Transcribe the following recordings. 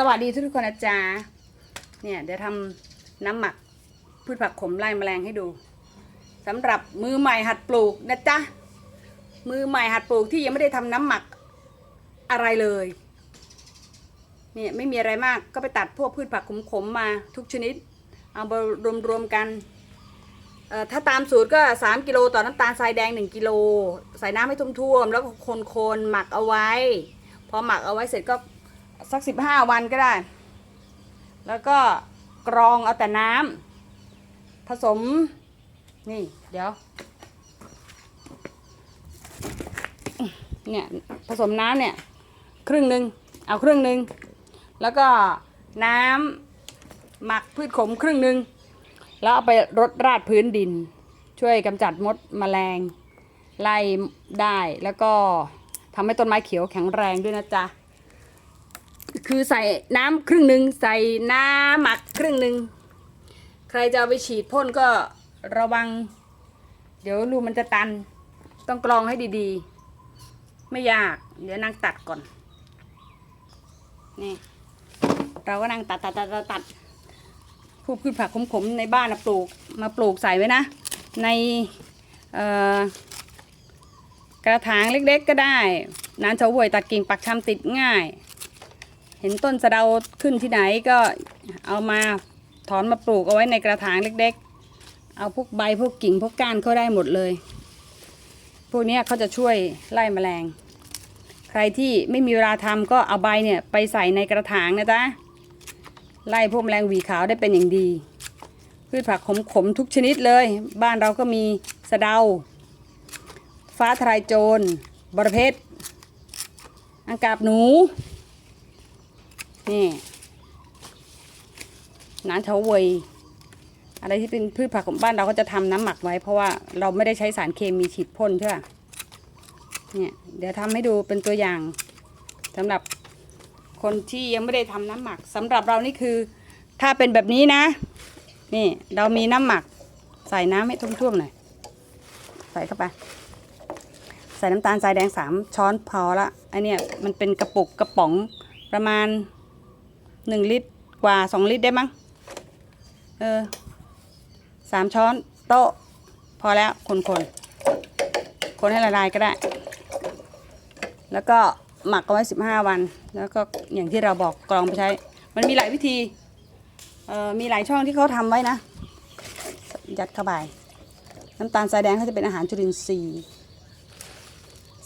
สวัสดีทุกคนนะจ๊ะเนี่ยเดี๋ยวทำน้ำหมักพืชผักขมไล่แมลงให้ดูสำหรับมือใหม่หัดปลูกนะจ๊ะมือใหม่หัดปลูกที่ยังไม่ได้ทำน้ำหมักอะไรเลยเนี่ยไม่มีอะไรมากก็ไปตัดพวกพืชผักขมๆมาทุกชนิด เอามารวมๆกันเอ่อถ้าตามสูตรก็ 3 กิโลต่อน้ำตาลทรายแดง 1 กิโล ใส่น้ำให้ท่วมๆแล้วก็คนๆหมักเอาไว้ พอหมักเอาไว้เสร็จก็ สักสิบห้าวันก็ได้ แล้วก็กรองเอาแต่น้ำผสม นี่ เดี๋ยว เนี่ย ผสมน้ำเนี่ย ครึ่งหนึ่งเอาครึ่งหนึ่งแล้วก็น้ำหมักพืชขมครึ่งหนึ่งแล้วเอาไปรดราดพื้นดิน ช่วยกำจัดมดแมลง ไล่ได้แล้วก็ทำให้ต้นไม้เขียวแข็งแรงด้วยนะจ๊ะ คือใส่น้ำครึ่งหนึ่งใส่น้ำหมักครึ่งหนึ่งใครจะเอาไปฉีดพ่นก็ระวัง เดี๋ยวรูมันจะตัน ต้องกรองให้ดีๆ ไม่ยาก เดี๋ยวนางตัดก่อน นี่ เราก็นั่งตัดตัดตัดตัดตดพวกพืชผักขมๆในบ้านนะปลูกมาปลูกใส่ไว้นะ ในกระถางเล็กๆก็ได้ น้ำเฉาวยตัดกิ่งปักชำติดง่าย เห็นต้นสะเดาขึ้นที่ไหนก็เอามาถอนมาปลูกเอาไว้ในกระถางเล็กๆ เอาพวกใบพวกกิ่งพวกก้านเขาได้หมดเลย พวกนี้เขาจะช่วยไล่แมลง ใครที่ไม่มีเวลาทำก็เอาใบเนี่ยไปใส่ในกระถางนะจ๊ะ ไล่พวกแมลงหวีขาวได้เป็นอย่างดี พืชผักขมๆทุกชนิดเลย บ้านเราก็มีสะเดา ฟ้าทลายโจร บรเพชรอังกาบหนู นี่น้ำเฉาเวยอะไรที่เป็นพืชผักของบ้านเราก็จะทำน้ำหมักไว้ เพราะว่าเราไม่ได้ใช้สารเคมีฉีดพ่นใช่ไหมเนี่ยเดี๋ยวทำให้ดูเป็นตัวอย่างสำหรับคนที่ยังไม่ได้ทำน้ำหมักสำหรับเรานี่คือ ถ้าเป็นแบบนี้นะ นี่เรามีน้ำหมัก ใส่น้ำให้ท่วมๆหน่อยใส่เข้าไป ใส่น้ำตาลทรายแดงสามช้อนพอละไอเนี่ยมันเป็นกระปุกกระป๋องประมาณ หนึ่งลิตรกว่าสองลิตรได้มั้ง เออสามช้อนโต๊ะ พอแล้วคนคนคนให้ละลายก็ได้ แล้วก็หมักเอาไว้สิบห้าวัน แล้วก็อย่างที่เราบอกกรองไปใช้ มันมีหลายวิธี เออมีหลายช่องที่เขาทำไว้นะ ยัดเข้าไปน้ำตาลทรายแดงเขาจะเป็นอาหารจุลินทรีย์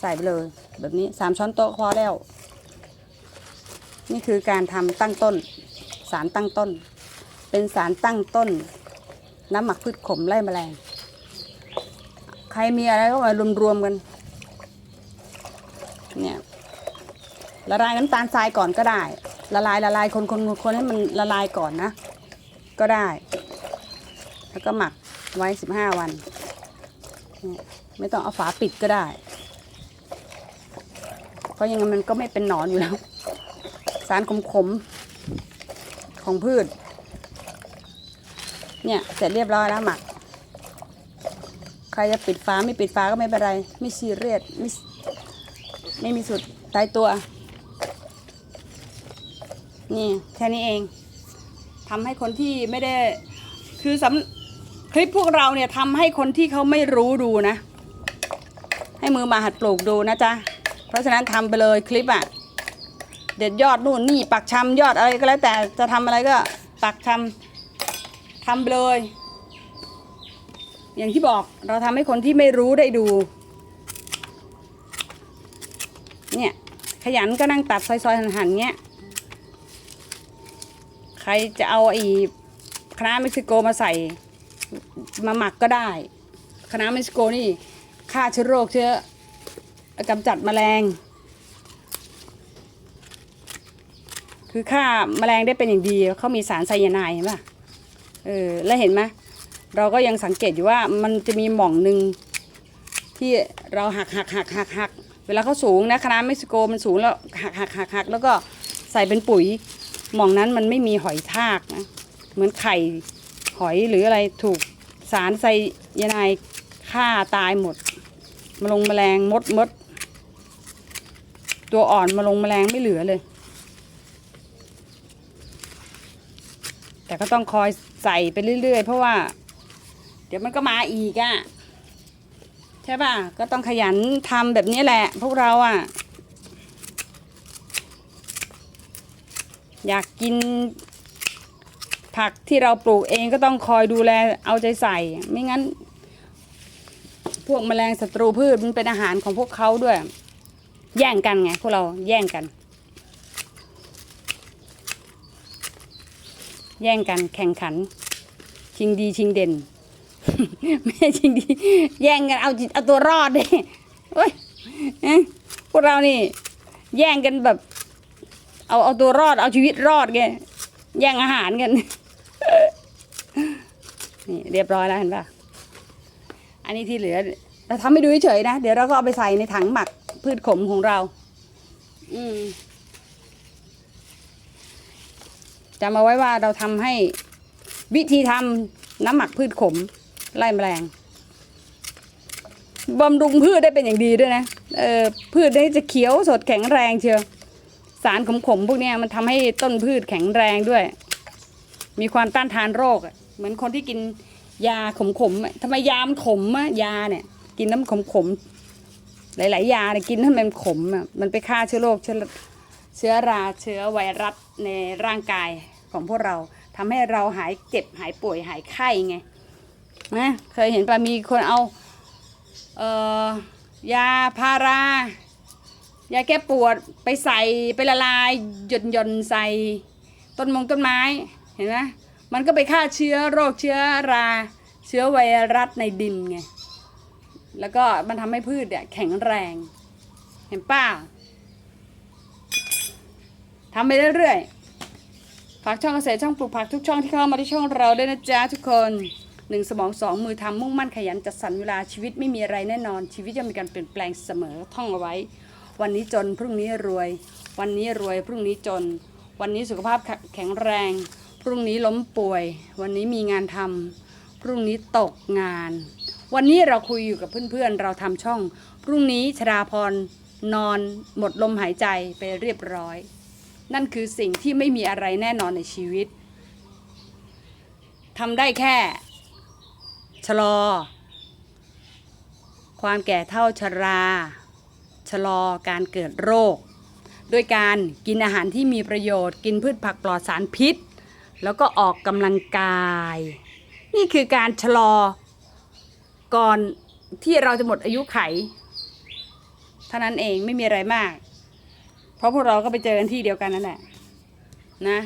ใส่ไปเลย แบบนี้สามช้อนโต๊ะพอแล้ว นี่คือการทำตั้งต้น สารตั้งต้น เป็นสารตั้งต้น น้ำหมักพืชขมไล่แมลง ใครมีอะไรก็มารวมๆกัน เนี่ยละลายน้ำตาลทรายก่อนก็ได้ ละลายละลายคนคนคนคนให้มันละลายก่อนนะ ก็ได้ แล้วก็หมักไว้สิบห้าวัน ไม่ต้องเอาฝาปิดก็ได้ เพราะยังไงมันก็ไม่เป็นหนอนอยู่แล้วารขมๆของพืช เนี่ย เสร็จเรียบร้อยแล้วหมัก ใครจะปิดฟ้าไม่ปิดฟ้าก็ไม่เป็นไร ไม่ซีเรียสไม่ไม่มีสุดตายตัว นี่แค่นี้เองทำให้คนที่ไม่ได้คือสำคลิปพวกเราเนี่ยทำให้คนที่เขาไม่รู้ดูนะ ให้มือมาหัดปลูกดูนะจ๊ะ เพราะฉะนั้นทำไปเลยคลิปอะ่ะ เด็ดยอดนู่นนี่ปักชำยอดอะไรก็แล้วแต่จะทำอะไรก็ปักชำทำไปเลย อย่างที่บอกเราทำให้คนที่ไม่รู้ได้ดู เนี่ยขยันก็นั่งตัดซอยๆหันๆเงี้ยใครจะเอาไอ้คณะน้าเม็กซิโกมาใส่มาหมักก็ได้คณะน้าเม็กซิโกนี่ฆ่าเชื้อโรคเชื้อกำจัดแมลง คือฆ่าแมลงได้เป็นอย่างดีเขามีสารไซยาไนด์เห็นปะเออแล้วเห็นไหมเราก็ยังสังเกตอยู่ว่ามันจะมีหม่องหนึ่งที่เราหักหักหักหักหักเวลาเขาสูงนะคณะเม็กซิโกมันสูงแล้วหักหักหักหักแล้วก็ใส่เป็นปุ๋ยหม่องนั้นมันไม่มีหอยทากนะเหมือนไข่หอยหรืออะไรถูกสารไซยาไนด์ฆ่าตายหมดมาลงแมลงมดมด ตัวอ่อนมาลงแมลงไม่เหลือเลย แต่ก็ต้องคอยใส่ไปเรื่อยๆ เพราะว่า เดี๋ยวมันก็มาอีกอะ่ะใช่ป่ะ ก็ต้องขยันทำแบบนี้แหละ พวกเราอะ่ะ อยากกินผักที่เราปลูกเองก็ต้องคอยดูแลเอาใจใส่ ไม่งั้น พวกแมลงศัตรูพืชมันเป็นอาหารของพวกเขาด้วย แย่งกันไงพวกเราแย่งกัน แย่งกันแข่งขัน ชิงดีชิงเด่น ไม่ใช่ชิงดี แย่งกันเอาเอาตัวรอดดิโอ้ยเอ๊ะพวกเรานี่ แย่งกันแบบ เอาเอาตัวรอด เอาชีวิตรอดไงแย่งอาหารกันนี่เรียบร้อยแล้วเห็นปะอันนี้ที่เหลือเราทำให้ดูเฉยๆนะ เดี๋ยวเราก็เอาไปใส่ในถังหมักพืชขมของเรา อืม จำเอาไว้ว่าเราทำให้วิธีทำน้ำหมักพืชขมไล่แมลงบำรุงพืชได้เป็นอย่างดีด้วยนะเออพืชได้จะเขียวสดแข็งแรงเชียวสารขมๆพวกนี้มันทำให้ต้นพืชแข็งแรงด้วย มีความต้านทานโรคอะเหมือนคนที่กินยาขมๆทำไมยามขมอะยาเนี่ย กินน้ำขมๆหลายๆยาเนี่ยกินให้มันขมอะมันไปฆ่าเชื้อโรคเชื้อเชื้อราเชื้อไวรัสในร่างกาย ของพวกเราทำให้เราหายเจ็บหายป่วยหายไข้ไงนะเคยเห็นปะมีคนเอาเอ่อยาพารายาแก้ปวดไปใส่ไปละลายหย่นหย่นใส่ต้นมงต้นไม้เห็นไหมมันก็ไปฆ่าเชื้อโรคเชื้อราเชื้อไวรัสในดินไงแล้วก็มันทำให้พืชเนี่ยแข็งแรง เห็นป้าทำไปเรื่อยๆ ฝากช่องเกษตรช่องปลูกผักทุกช่องที่เข้ามาที่ช่องเราด้วยนะจ๊ะทุกคนหนึ่งสมองสองมือทำมุ่งมั่นขยันจัดสรรเวลาชีวิตไม่มีอะไรแน่นอน ชีวิตจะมีการเปลี่ยนแปลงเสมอท่องเอาไว้ วันนี้จนพรุ่งนี้รวย วันนี้รวยพรุ่งนี้จน วันนี้สุขภาพแข็งแรง พรุ่งนี้ล้มป่วย วันนี้มีงานทำพรุ่งนี้ตกงาน วันนี้เราคุยอยู่กับเพื่อนๆ เราทำช่อง พรุ่งนี้ชราพรนอนหมดลมหายใจไปเรียบร้อย นั่นคือสิ่งที่ไม่มีอะไรแน่นอนในชีวิตทำได้แค่ชะลอ ความแก่เท่าชรา ชะลอการเกิดโรค ด้วยการกินอาหารที่มีประโยชน์ กินพืชผักปลอดสารพิษ แล้วก็ออกกำลังกาย นี่คือการชะลอ ก่อนที่เราจะหมดอายุไข เท่านั้นเองไม่มีอะไรมาก เพราะพวกเราก็ไปเจอกันที่เดียวกันนั่นแหละ นะ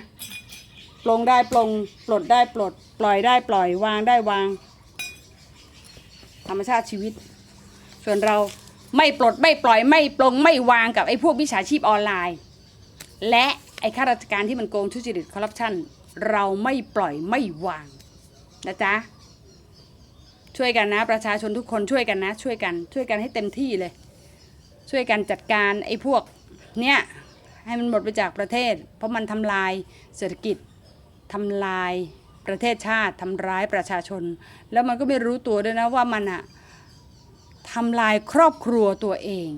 ปลงได้ปลงปลดได้ปลด ปล่อยได้ปล่อยวางได้วาง ธรรมชาติชีวิต ส่วนเราไม่ปลดไม่ปล่อยไม่ปลงไม่วางกับไอ้พวกวิชาชีพออนไลน์ และไอ้ข้าราชการที่มันโกงทุจริตคอร์รัปชันเราไม่ปล่อยไม่วางนะจ๊ะช่วยกันนะ ประชาชนทุกคนช่วยกันนะ ช่วยกันช่วยกันให้เต็มที่เลย ช่วยกันจัดการไอ้พวก เนี้ยให้มันหมดไปจากประเทศ เพราะมันทำลายเศรษฐกิจทำลายประเทศชาติทำร้ายประชาชน แล้วมันก็ไม่รู้ตัวด้วยนะว่ามันอะทำลายครอบครัวตัวเอง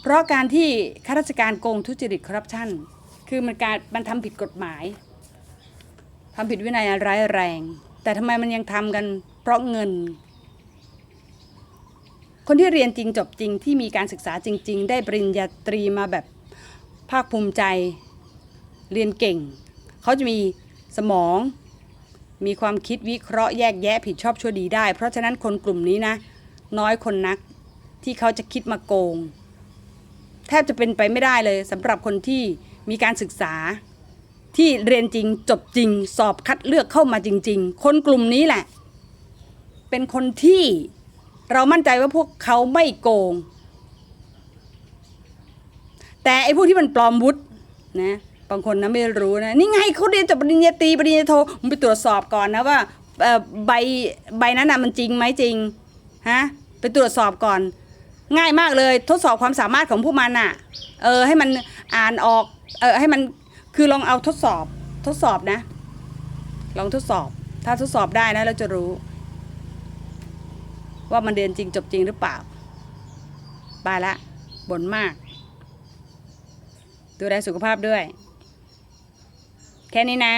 เพราะการที่ข้าราชการโกงทุจริตคอร์รัปชันคือมันการมันทำผิดกฎหมายทำผิดวินัยร้ายแรง แต่ทำไมมันยังทำกันเพราะเงิน คนที่เรียนจริงจบจริงที่มีการศึกษาจริง ๆ ได้ปริญญาตรีมาแบบภาคภูมิใจเรียนเก่ง เขาจะมีสมอง มีความคิดวิเคราะห์แยกแยะผิดชอบชั่วดีได้ เพราะฉะนั้นคนกลุ่มนี้นะ น้อยคนนักที่เขาจะคิดมาโกง แทบจะเป็นไปไม่ได้เลยสำหรับคนที่มีการศึกษาที่เรียนจริงจบจริง สอบคัดเลือกเข้ามาจริง ๆ คนกลุ่มนี้แหละ เป็นคนที่ เรามั่นใจว่าพวกเขาไม่โกง แต่ไอ้พวกที่มันปลอมวุฒินะบางคนนะไม่รู้นะนี่ไงเขาเรียนจบปริญญาตรีปริญญาโทมึงไปตรวจสอบก่อนนะว่าใบใบนั้นนะมันจริงไหมจริงฮะไปตรวจสอบก่อน ง่ายมากเลยทดสอบความสามารถของพวกมันอะเออให้มันอ่านออกเออให้มันคือลองเอาทดสอบทดสอบนะ ลองทดสอบ ถ้าทดสอบได้นะเราจะรู้ ว่ามันเรียนจริงจบจริงหรือเปล่าบายละบ่นมาก ดูแลสุขภาพด้วย แค่นี้นะ